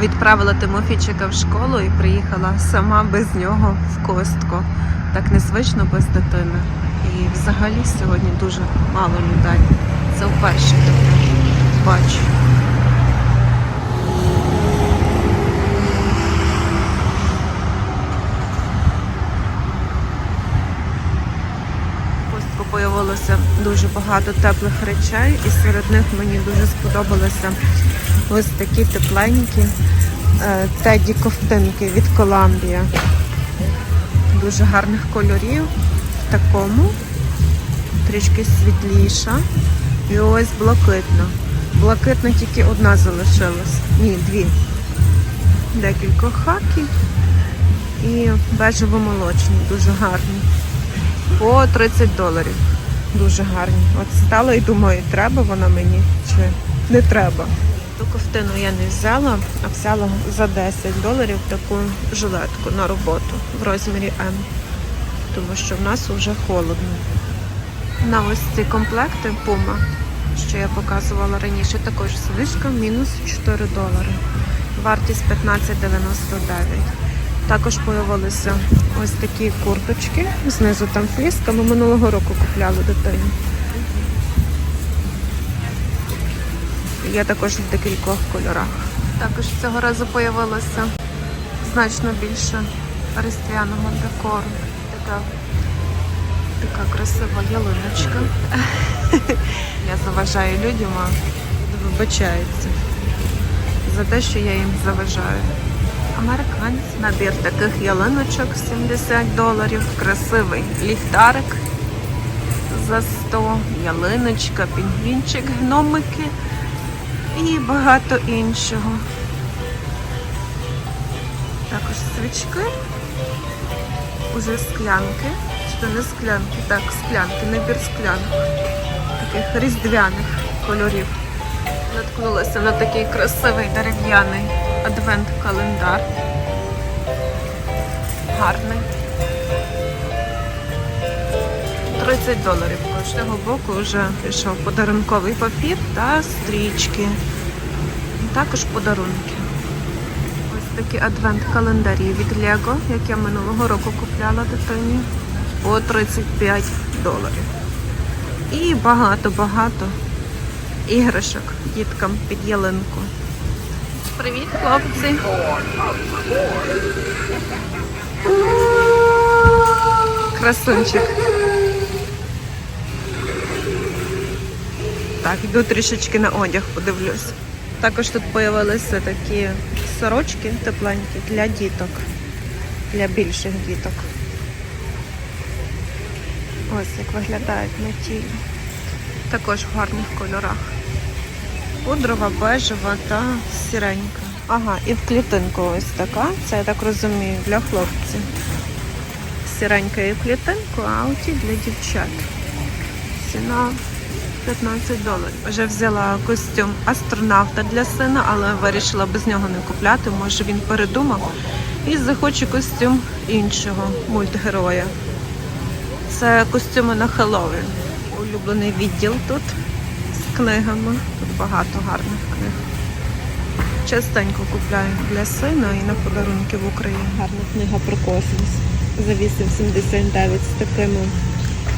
відправила Тимофійчика в школу і приїхала сама без нього в костку. Так незвично без дитини. І взагалі сьогодні дуже мало людей. Це вперше таке бачу. Появилося дуже багато теплих речей, і серед них мені дуже сподобалися ось такі тепленькі е, теді ковтинки від Коламбія. Дуже гарних кольорів. В такому трішки світліша. І ось блакитна. Блакитна тільки одна залишилась. Ні, дві. Декілька хакі і бежево-молочні, дуже гарні. По 30 доларів. Дуже гарні. От стала і думаю, треба вона мені чи не треба. Ту ковтину я не взяла, а взяла за 10 доларів таку жилетку на роботу в розмірі М. Тому що в нас вже холодно. На ось ці комплекти Puma, що я показувала раніше, також знижка мінус 4 долари. Вартість 15,99. Також появилися ось такі курточки. Знизу там фліска. Ми минулого року купляли дитині. Є також в декількох кольорах. Також цього разу появилося значно більше різдвяного декору. Така, така красива ялиночка. Я заважаю людям, а вибачаються за те, що я їм заважаю. Американці. Набір таких ялиночок 70 доларів. Красивий ліхтарик за 100, ялиночка, пінгвінчик, гномики і багато іншого. Також свічки, уже склянки. Чи то не склянки? Так, склянки, набір склянок. Таких різдвяних кольорів. Наткнулася на такий красивий дерев'яний адвент-календар. Гарний. 30 доларів кожного боку вже пішов подарунковий папір та стрічки. Також подарунки. Ось такі адвент-календарі від Lego, як я минулого року купляла дитині, по 35 доларів. І багато-багато іграшок діткам під ялинку. Привіт, хлопці! Красунчик. Так, йду трішечки на одяг, подивлюсь. Також тут з'явилися такі сорочки тепленькі для діток, для більших діток. Ось як виглядають на тілі. Також в гарних кольорах. Пудрова, бежева та сіренька. Ага, і в клітинку ось така. Це я так розумію, для хлопців. Сіренька і в клітинку, а оті для дівчат. Ціна 15 доларів. Вже взяла костюм астронавта для сина, але вирішила без нього не купляти. Може він передумав і захоче костюм іншого мультгероя. Це костюми на Хеллоуін. Улюблений відділ тут з книгами. Тут багато гарних книг. Частенько купляю для сина і на подарунки в Україні. Гарна книга про космос. За 8,79 з такими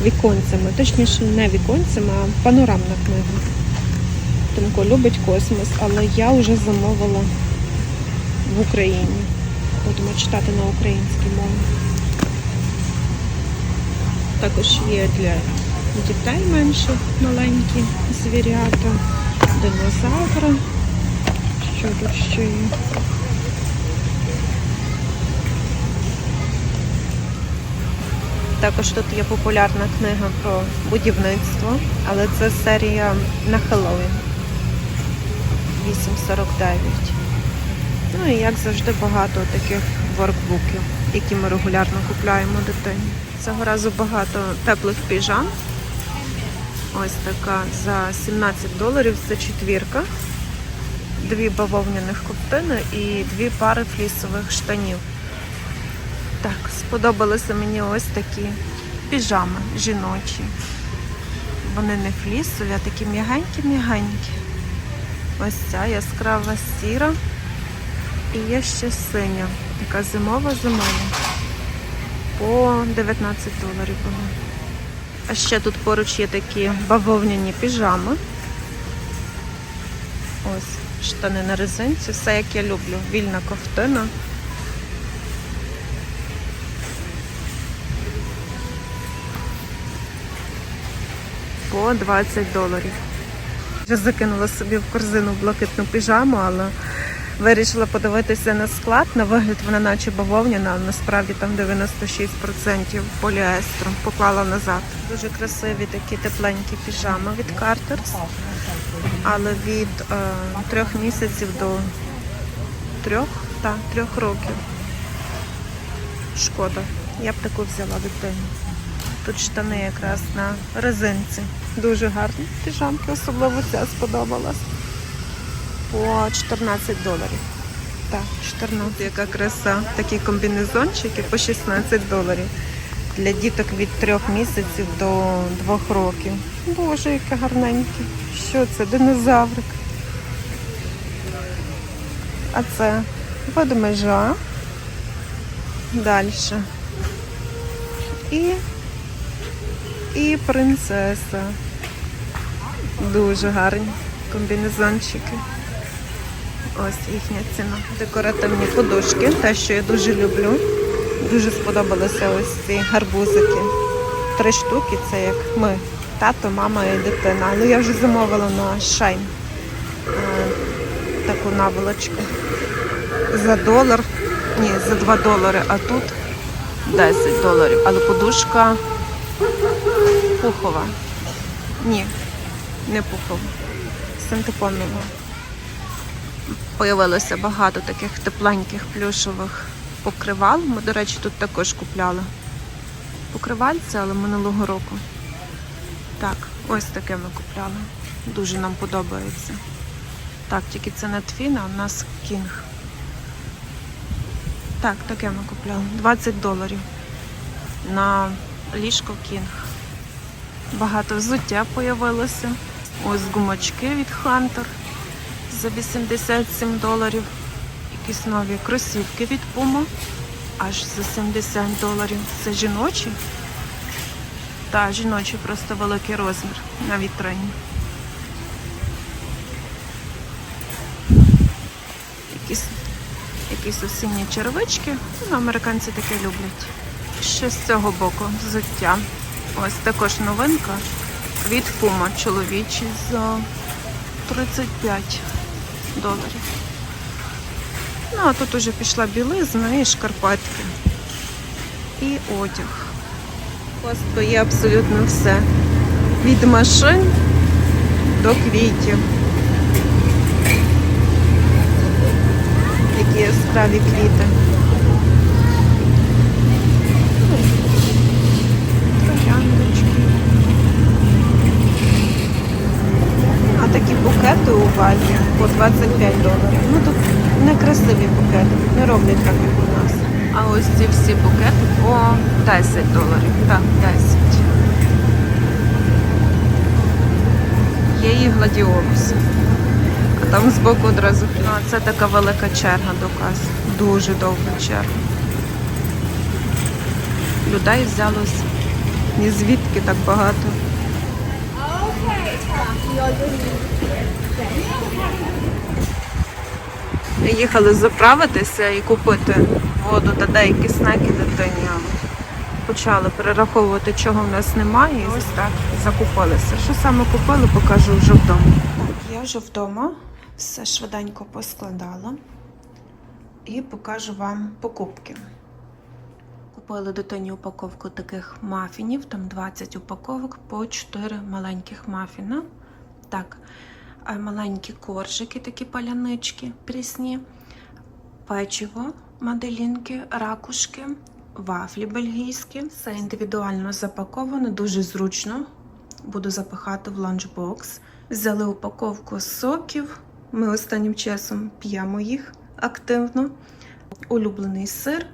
віконцями. Точніше, не віконцями, а панорамна книга. Тимко любить космос, але я вже замовила в Україні. Будемо читати на українській мові. Також є для дітей менших маленькі звірята, динозаври. Що тут ще є? Також тут є популярна книга про будівництво, але це серія на Хеллоуін. 8,49. Ну і як завжди багато таких воркбуків, які ми регулярно купляємо дитині. Цього разу багато теплих піжам. Ось така за 17 доларів це четвірка. Дві бавовняних ковтини і дві пари флісових штанів. Так, сподобалися мені ось такі піжами жіночі. Вони не флісові, а такі м'ягенькі-м'ягенькі. Ось ця яскрава сіра І є ще синя, така зимова зимова. По 19 доларів вона. А ще тут поруч є такі бавовняні піжами. Ось, штани на резинці, все як я люблю. Вільна ковтина. По 20 доларів. Вже закинула собі в корзину блакитну піжаму, але вирішила подивитися на склад. На вигляд вона наче бавовняна, але насправді там 96% поліестру. Поклала назад. Дуже красиві такі тепленькі піжами від Carter's, але від е, трьох місяців до трьох, та, трьох років. Шкода. Я б таку взяла дитину. Тут штани якраз на резинці. Дуже гарні піжамки, особливо ця сподобалась. По 14 доларів. Так, 14. Яка краса. Такі комбінезончики по 16 доларів. Для діток від 3 місяців до 2 років. Боже, яке гарненьке. Що це? Динозаврик. А це ведмежа. Далі. І і принцеса. Дуже гарні комбінезончики. Ось їхня ціна. Декоративні подушки, те, що я дуже люблю. Дуже сподобалися ось ці гарбузики. Три штуки це як ми. Тато, мама і дитина. Але я вже замовила на шайн е, таку наволочку. За долар. Ні, за 2 долари, а тут 10 доларів. Але подушка пухова. Ні, не пухова. Синтепонова. Появилося багато таких тепленьких плюшових покривал. Ми, до речі, тут також купляли покривальце, але минулого року. Так, ось таке ми купляли. Дуже нам подобається. Так, тільки це не твін, а у нас кінг. Так, таке ми купляли. 20 доларів на ліжко кінг. Багато взуття появилося. Ось гумачки від Hunter за 87 доларів. Якісь нові кросівки від Puma аж за 70 доларів. Це жіночі. Та, жіночі просто великий розмір на вітрині. Якісь, якісь осінні червички. Ну, американці таке люблять. Ще з цього боку взуття. Ось також новинка від Puma чоловічий за 35 доларів. Ну, а тут уже пішла білизна і шкарпетки. І одяг. Просто є абсолютно все. Від машин до квітів. Які яскраві квіти. Трояндочки. А такі букети у вазі по 25 доларів. Ну тут некрасиві букети, не роблять так, як у нас. А ось ці всі букети по 10 доларів. Так, 10. Є і гладіолус. А там збоку одразу. Ну, а це така велика черга до кас. Дуже довга черга. Людей взялось ні звідки так багато. Їхали заправитися і купити воду та деякі снеки дитині. Почали перераховувати, чого в нас немає, і ось так закупилися. Що саме купили, покажу вже вдома. Так, я вже вдома, все швиденько поскладала і покажу вам покупки. Купили дитині упаковку таких мафінів, там 20 упаковок по 4 маленьких мафіна. Так, маленькі коржики, такі палянички прісні, печиво, маделінки, ракушки, вафлі бельгійські. Все індивідуально запаковано, дуже зручно. Буду запихати в ланчбокс. Взяли упаковку соків. Ми останнім часом п'ємо їх активно. Улюблений сир,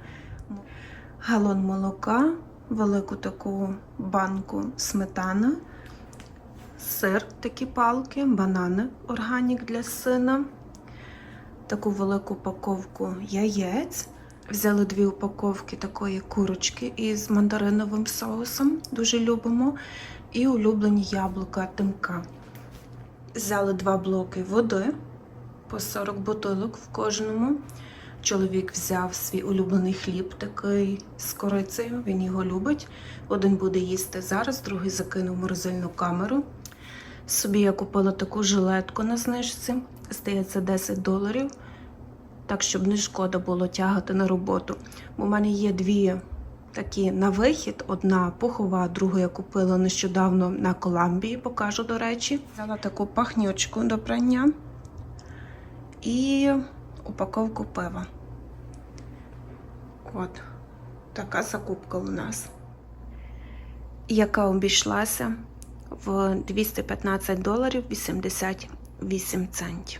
галон молока, велику таку банку сметана сир, такі палки, банани органік для сина, таку велику упаковку яєць. Взяли дві упаковки такої курочки із мандариновим соусом, дуже любимо, і улюблені яблука тимка. Взяли два блоки води по 40 бутилок в кожному. Чоловік взяв свій улюблений хліб, такий з корицею, він його любить. Один буде їсти зараз, другий закинув морозильну камеру. Собі я купила таку жилетку на знижці, здається, 10 доларів. Так, щоб не шкода було тягати на роботу. Бо в мене є дві такі на вихід: одна пухова, другу я купила нещодавно на Коламбії, покажу, до речі. Взяла таку пахнючку до прання і упаковку пива. От, така закупка у нас, яка обійшлася в 215 доларів 88 центів.